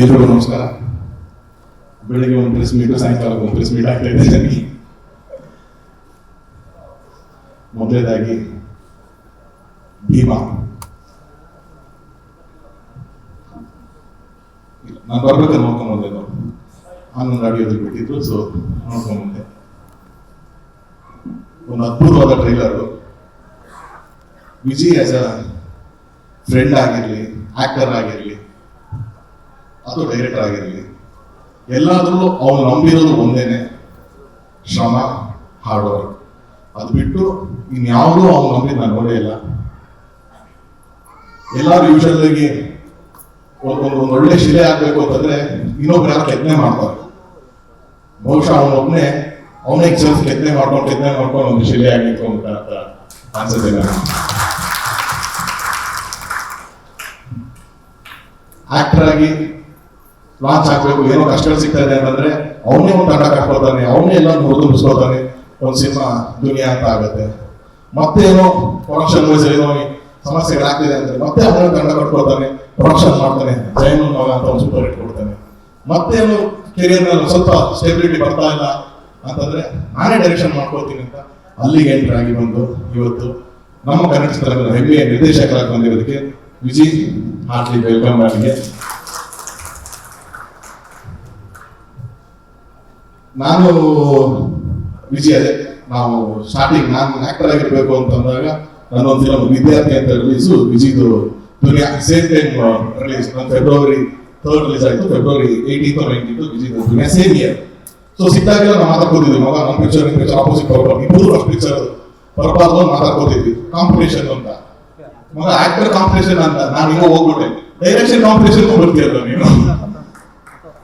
ಎಲ್ರಿಗೂ ನಮಸ್ಕಾರ. ಬೆಳಿಗ್ಗೆ ಒಂದು ಪ್ರೆಸ್ ಮೀಟ್ ಸಾಯಂಕಾಲ ಒಂದು ಪ್ರೆಸ್ ಮೀಟ್ ಆಗ್ತಾ ಇದ್ದೀನಿ ಮೊದಲನೇದಾಗಿ, ಭೀಮಾ. ನಾನು ಬರ್ಬೇಕಾದ್ರೆ ನೋಡ್ಕೊಂಡ್ ಬಂದೆ ಒಂದು ಅಡಿಯೋದು ಬಿಟ್ಟಿದ್ರು ಸೊ ನೋಡ್ಕೊಂಡ್ ಬಂದೆ. ಒಂದು ಅದ್ಭುತವಾದ trailer Vijay as a friend ಆಗಿರಲಿ ಆಕ್ಟರ್ ಆಗಿರಲಿ ಅಥವಾ ಡೈರೆಕ್ಟರ್ ಆಗಿರಲಿ. ಎಲ್ಲಾದ್ರೂ ಅವ್ರು ನಂಬಿರೋದು ಒಂದೇನೆ, ಶ್ರಮ ಹಾರ್ಡ್ ವರ್ಕ್ ಅದು ಬಿಟ್ಟು ಇನ್ಯಾವುದೂ ಅವ್ರು ನಂಬಿ ನಾನು ನೋಡೇ ಇಲ್ಲ. ಎಲ್ಲರೂ ಯೂಶಲ್ ಆಗಿ ಒಂದು ಒಳ್ಳೆ ಶಿಲೆ ಆಗ್ಬೇಕು ಅಂತಂದ್ರೆ ಇನ್ನೊಬ್ರು ಯಾರು ಕೆತ್ತನೆ ಮಾಡ್ತಾರೆ. ಬಹುಶಃ ಅವನೊಬ್ಬನೇ ಅವನೇ ಕೆಲಸ ಕೆತ್ತನೆ ಮಾಡ್ಕೊಂಡು ಕೆತ್ತನೆ ಮಾಡ್ಕೊಂಡು ಒಂದು ಶಿಲೆ ನಿಂತ್ಕೊಂಡ್ಬಿಟ್ಟ ಅಂತ ಅನ್ಸುತ್ತೆ ನಾನು ಆಕ್ಟರ್ ಆಗಿ ಲಾಂಚ್ ಆಗ್ಬೇಕು ಏನೋ ಕಷ್ಟಗಳು ಸಿಗ್ತಾ ಇದೆ ಅಂತಂದ್ರೆ ಅವನೇ ಒಂದು ತಂಡ ಕಟ್ಕೊಳ್ತಾನೆ, ಅವನೇ ಎಲ್ಲ ಮುರಿದುಬಿಸ್ಕೊಳ್ತಾನೆ ಒಂದು ಸಿನಿಮಾ ದುನಿಯಾ ಅಂತ ಆಗುತ್ತೆ. ಮತ್ತೆ ಏನೋ ಪ್ರೊಡಕ್ಷನ್ ವೈಸ್ ಏನೋ ಸಮಸ್ಯೆಗಳಾಗ್ತಿದೆ ಅಂದ್ರೆ ಮತ್ತೆ ಅವನೇ ತಂಡ ಕಟ್ಕೊಳ್ತಾನೆ ಪ್ರೊಡಕ್ಷನ್ ಮಾಡ್ತಾನೆ ಜೈನ್ ಮಗ ಅಂತ ಒಂದು ಸೂಪರ್ ಹಿಟ್ ಕೊಡ್ತಾನೆ. ಮತ್ತೇನು ಕೆರಿಯರ್ನಲ್ಲಿ ಸ್ವಲ್ಪ ಸ್ಟೆಬಿಲಿಟಿ ಬರ್ತಾ ಇಲ್ಲ ಅಂತಂದ್ರೆ ನಾನೇ ಡೈರೆಕ್ಷನ್ ಮಾಡ್ಕೊಳ್ತೀನಿ ಅಂತ ಅಲ್ಲಿಗೆ ಎಂಟ್ರ್ ಆಗಿ ಬಂದು ಇವತ್ತು ನಮ್ಮ ಕನ್ನಡ ಚಿತ್ರರಂಗದ ಹೆಮ್ಮೆಯ ನಿರ್ದೇಶಕರಾಗಿ ಬಂದಿರೋದಕ್ಕೆ ವಿಜಿ ಹಾರ್ಟ್ಲಿ ವೆಲ್ಕಮ್ ನನಗೆ ನಾನು ಬಿಜಿ ಅದೇ. ನಾವು ಸ್ಟಾರ್ಟಿಂಗ್ ನಾನು ಆಕ್ಟರ್ ಆಗಿರ್ಬೇಕು ಅಂತಂದಾಗ ನನ್ನೊಂದು ಫಿಲಮ್ ವಿದ್ಯಾರ್ಥಿ ಅಂತ ರಿಲೀಸು ವಿಜಿದು ದುನಿಯಾ ಸೇಮ್ ಟೈಮ್ ರಿಲೀಸ್ ನನ್ನ ಫೆಬ್ರವರಿ ಥರ್ಡ್ ರಿಲೀಸ್ ಆಯಿತು. ಫೆಬ್ರವರಿ ಏಯ್ಟೀನ್ ನೈನ್ಟೀನ್ ವಿಜಿದು ದುನಿಯಾ ಸೇಮ್ ಇಯರ್ ಸೊ ಸಿಕ್ಕಾಗೆಲ್ಲ ನಾವು ಮಾತಾಡ್ಕೋತಿದ್ವಿ. ಮಗ, ನಮ್ಮ ಪಿಕ್ಚರ್ ನಿಮ್ಮ ಪಿಕ್ಚರ್ ಆಪೋಸಿಟ್ ಬರಬಾರ್ದು ಇಬ್ಬರು ಫಸ್ಟ್ ಪಿಕ್ಚರ್ ಬರಬಾರ್ದು ಅಂತ ಮಾತಾಡ್ಕೋತಿದ್ವಿ. ಕಾಂಪಿಟೇಷನ್ ಅಂತ. ಮಗ ಆಕ್ಟರ್ ಕಾಂಪಿಟೇಷನ್ ಅಂತ. ನಾನು ಈಗ ಹೋಗ್ಬಿಟ್ಟೆ. ಡೈರೆಕ್ಷನ್ ಕಾಂಪಿಟೇಷನ್ ಬರ್ತೀಯಲ್ಲ ನೀನು